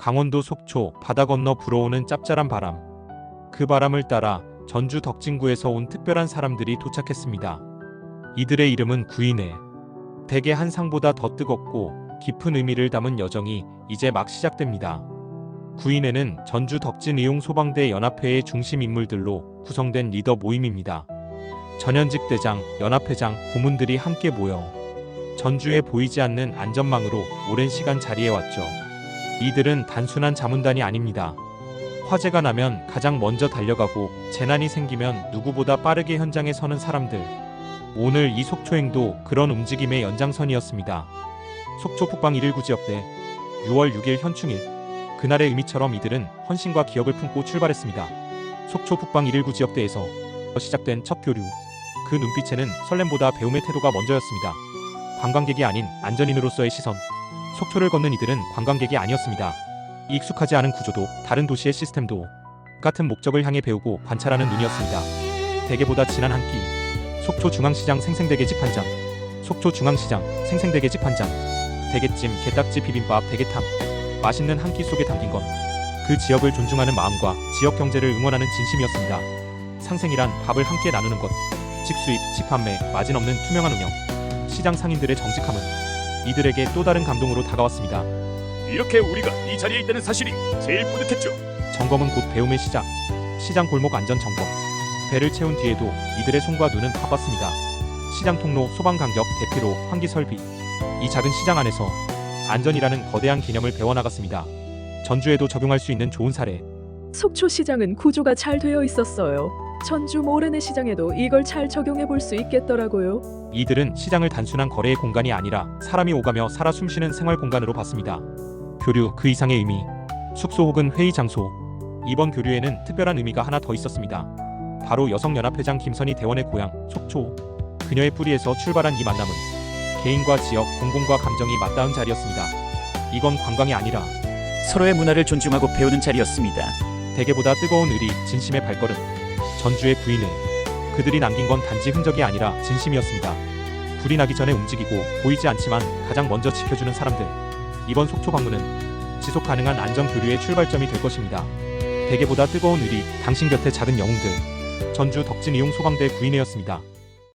강원도 속초 바다 건너 불어오는 짭짤한 바람. 그 바람을 따라 전주 덕진구에서 온 특별한 사람들이 도착했습니다. 이들의 이름은 구인회. 대개 한 상보다 더 뜨겁고 깊은 의미를 담은 여정이 이제 막 시작됩니다. 구인회는 전주 덕진 의용 소방대 연합회의 중심 인물들로 구성된 리더 모임입니다. 전현직 대장, 연합회장, 고문들이 함께 모여 전주에 보이지 않는 안전망으로 오랜 시간 자리해 왔죠. 이들은 단순한 자문단이 아닙니다. 화재가 나면 가장 먼저 달려가고 재난이 생기면 누구보다 빠르게 현장에 서는 사람들. 오늘 이 속초행도 그런 움직임의 연장선이었습니다. 속초 북방 119 지역대 6월 6일 현충일 그날의 의미처럼 이들은 헌신과 기억을 품고 출발했습니다. 속초 북방 119 지역대에서 시작된 첫 교류. 그 눈빛에는 설렘보다 배움의 태도가 먼저였습니다. 관광객이 아닌 안전인으로서의 시선. 속초를 걷는 이들은 관광객이 아니었습니다. 익숙하지 않은 구조도 다른 도시의 시스템도 같은 목적을 향해 배우고 관찰하는 눈이었습니다. 대게보다 진한 한 끼. 속초 중앙시장 생생대게 집한 잔. 속초 중앙시장 생생대게 집한 잔. 대게찜, 게딱지 비빔밥, 대게탕. 맛있는 한 끼 속에 담긴 건 그 지역을 존중하는 마음과 지역 경제를 응원하는 진심이었습니다. 상생이란 밥을 함께 나누는 것. 직수입, 직판매, 마진 없는 투명한 운영. 시장 상인들의 정직함은 이들에게 또 다른 감동으로 다가왔습니다. 이렇게 우리가 이 자리에 있다는 사실이 제일 뿌듯했죠. 점검은 곧 배움의 시작. 시장 골목 안전 점검. 배를 채운 뒤에도 이들의 손과 눈은 바빴습니다. 시장 통로, 소방 간격, 대피로, 환기 설비. 이 작은 시장 안에서 안전이라는 거대한 개념을 배워나갔습니다. 전주에도 적용할 수 있는 좋은 사례. 속초 시장은 구조가 잘 되어 있었어요. 전주 모래내 시장에도 이걸 잘 적용해 볼 수 있겠더라고요. 이들은 시장을 단순한 거래의 공간이 아니라 사람이 오가며 살아 숨쉬는 생활 공간으로 봤습니다. 교류 그 이상의 의미. 숙소 혹은 회의 장소. 이번 교류에는 특별한 의미가 하나 더 있었습니다. 바로 여성연합회장 김선희 대원의 고향 속초. 그녀의 뿌리에서 출발한 이 만남은 개인과 지역, 공공과 감정이 맞닿은 자리였습니다. 이건 관광이 아니라 서로의 문화를 존중하고 배우는 자리였습니다. 대게보다 뜨거운 의리, 진심의 발걸음. 전주의 구인회. 그들이 남긴 건 단지 흔적이 아니라 진심이었습니다. 불이 나기 전에 움직이고 보이지 않지만 가장 먼저 지켜주는 사람들. 이번 속초 방문은 지속 가능한 안전 교류의 출발점이 될 것입니다. 대게보다 뜨거운 의리, 당신 곁에 작은 영웅들. 전주 덕진 이용 소방대 구인회였습니다.